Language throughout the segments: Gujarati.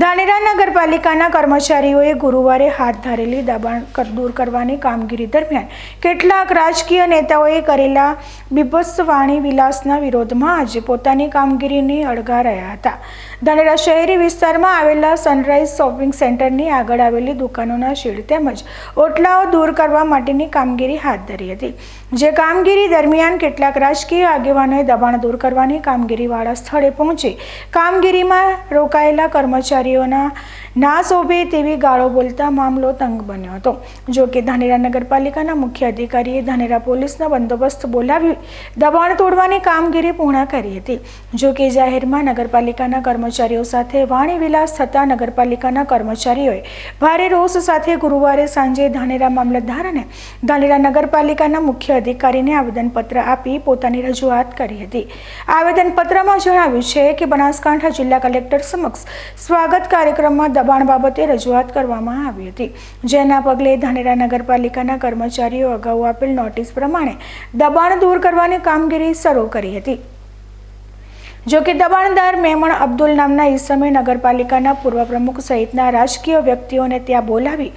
ધાનેરા નગરપાલિકાના કર્મચારીઓએ ગુરુવારે હાથ ધરેલી દબાણ દૂર કરવાની કામગીરી દરમિયાન કેટલાક રાજકીય નેતાઓએ કરેલા બીભત્સવાણી વિલાસના વિરોધમાં આજે પોતાની કામગીરીની રહ્યા હતા. ધાનેરા શહેરી વિસ્તારમાં આવેલા સનરાઈઝ શોપિંગ સેન્ટરની આગળ આવેલી દુકાનોના શેડ તેમજ ઓટલાઓ દૂર કરવા માટેની કામગીરી હાથ ધરી હતી. જે કામગીરી દરમિયાન કેટલાક રાજકીય આગેવાનોએ દબાણ દૂર કરવાની કામગીરીવાળા સ્થળે પહોંચી કામગીરીમાં રોકાયેલા કર્મચારીઓના ના. શોભે તેવી ગાળો બોલતા મામલો તંગ બન્યો હતો. જો કે ધાનેરા નગરપાલિકાના મુખ્ય અધિકારીએ ધાનેરા પોલીસનો બંદોબસ્ત બોલાવી દબાણ તોડવાની કામગીરી પૂર્ણ કરી હતી. જો કે જાહેરમાં નગરપાલિકાના કર્મચારીઓ સાથે વાણી વિલાસ થતા નગરપાલિકાના કર્મચારીઓએ ભારે રોષ સાથે ગુરુવારે સાંજે ધાનેરા મામલતદાર અને ધાનેરા નગરપાલિકાના મુખ્ય અધિકારીને આવેદનપત્ર આપી પોતાની રજૂઆત કરી હતી. આવેદનપત્રમાં જણાવ્યું છે કે બનાસકાંઠા જિલ્લા કલેક્ટર સમક્ષ સ્વાગત કાર્યક્રમમાં દબાણ બાબતે રજૂઆત કરવામાં આવી હતી, જેના પગલે ધાનેરા નગરપાલિકાના કર્મચારીઓ અગાઉ આપેલ નોટિસ પ્રમાણે દબાણ દૂર કરવાની કામગીરી શરૂ કરી હતી. જો કે દબાણદાર મેમણ અબ્દુલ નામના ઈસમે નગરપાલિકાના પૂર્વ પ્રમુખ સહિતના રાજકીય વ્યક્તિઓને ત્યાં બોલાવી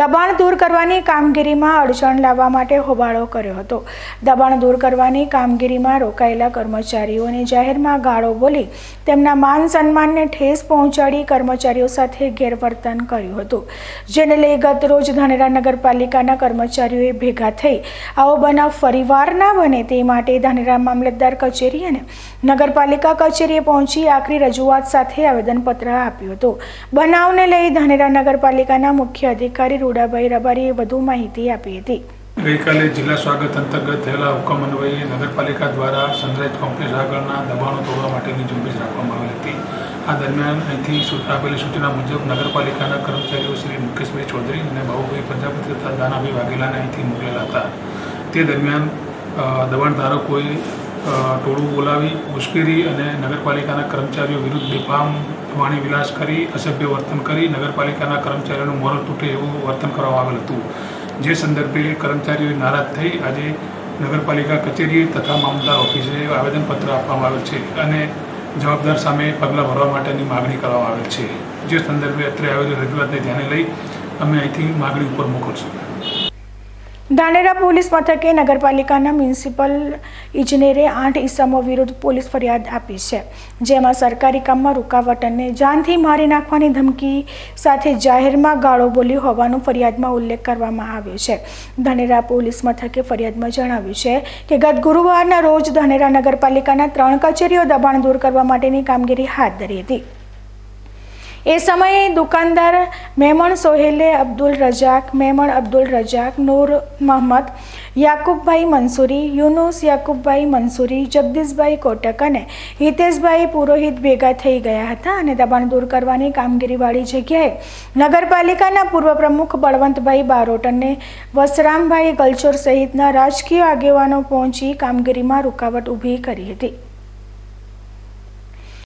દબાણ દૂર કરવાની કામગીરીમાં અડચણ લાવવા માટે હોબાળો કર્યો હતો. દબાણ દૂર કરવાની કામગીરીમાં રોકાયેલા કર્મચારીઓને જાહેરમાં ગાળો બોલી તેમના માન સન્માનને ઠેસ પહોંચાડી કર્મચારીઓ સાથે ગેરવર્તન કર્યું હતું. જેને લઈ ગત રોજ ધાનેરા નગરપાલિકાના કર્મચારીઓએ ભેગા થઈ આવો બનાવ ફરીવાર ના બને તે માટે ધાનેરા મામલતદાર કચેરી અને નગરપાલિકા કચેરીએ પહોંચી આખરી રજૂઆત સાથે આવેદનપત્ર આપ્યું હતું. બનાવને લઈ ધાનેરા નગરપાલિકાના મુખ્ય અધિકારી રૂડાભાઈ રબારીએ વધુ માહિતી આપી હતી. ગઈકાલે જિલ્લા સ્વાગત અંતર્ગત થયેલા હુકમ અન્વયે નગરપાલિકા દ્વારા સનરાઈઝ કોમ્પ્લેક્સ આગળના દબાણો તોડવા માટેની ઝુંબેશ રાખવામાં આવી હતી. આ દરમિયાન અહીંથી આપેલી સૂચના મુજબ નગરપાલિકાના કર્મચારીઓ શ્રી મુકેશભાઈ ચૌધરી અને બાબુભાઈ પ્રજાપતિ તથા દાનાભાઈ વાઘેલાને અહીંથી મોકલેલા હતા. તે દરમિયાન દબાણધારકોએ ટોળું બોલાવી ઉશ્કેરી અને નગરપાલિકાના કર્મચારીઓ વિરુદ્ધ બેફામ વાણી વિલાસ કરી, અસભ્ય વર્તન કરી નગરપાલિકાના કર્મચારીઓનું મોરલ તૂટે એવું વર્તન કરવામાં આવેલ હતું. જે સંદર્ભે કર્મચારીઓ નારાજ થઈ આજે નગરપાલિકા કચેરી તથા મામલદાર ઓફિસે આવેદનપત્ર આપવામાં આવેલ છે અને જવાબદાર સામે પગલાં ભરવા માટેની માગણી કરવામાં આવેલ છે. જે સંદર્ભે અત્રે આવેલી રજૂઆતને ધ્યાને લઈ અમે અહીંથી માગણી ઉપર મોકલશું. ધાનેરા પોલીસ મથકે નગરપાલિકાના મ્યુનિસિપલ ઇજનેરે આઠ ઇસમો વિરુદ્ધ પોલીસ ફરિયાદ આપી છે. જેમાં સરકારી કામમાં રૂકાવટ અને જાનથી મારી નાખવાની ધમકી સાથે જાહેરમાં ગાળો બોલી હોવાનું ફરિયાદમાં ઉલ્લેખ કરવામાં આવ્યો છે. ધાનેરા પોલીસ મથકે ફરિયાદમાં જણાવ્યું છે કે ગત ગુરુવારના રોજ ધાનેરા નગરપાલિકાના ત્રણ કચેરીઓ દબાણ દૂર કરવા માટેની કામગીરી હાથ ધરી હતી. એ સમયે દુકાનદાર મેમણ સોહેલે અબ્દુલ રજાક મેમણ અબ્દુલ રજાક નૂર મહમ્મદ યાકુબભાઈ મંસૂરી, યુનુસ યાકુબભાઈ મંસૂરી, જગદીશભાઈ કોટક અને હિતેશભાઈ પુરોહિત ભેગા થઈ ગયા હતા અને દબાણ દૂર કરવાની કામગીરીવાળી જગ્યાએ નગરપાલિકાના પૂર્વ પ્રમુખ બળવંતભાઈ બારોટ અને વસરામભાઈ ગલચોર સહિતના રાજકીય આગેવાનો પહોંચી કામગીરીમાં રૂકાવટ ઊભી કરી હતી.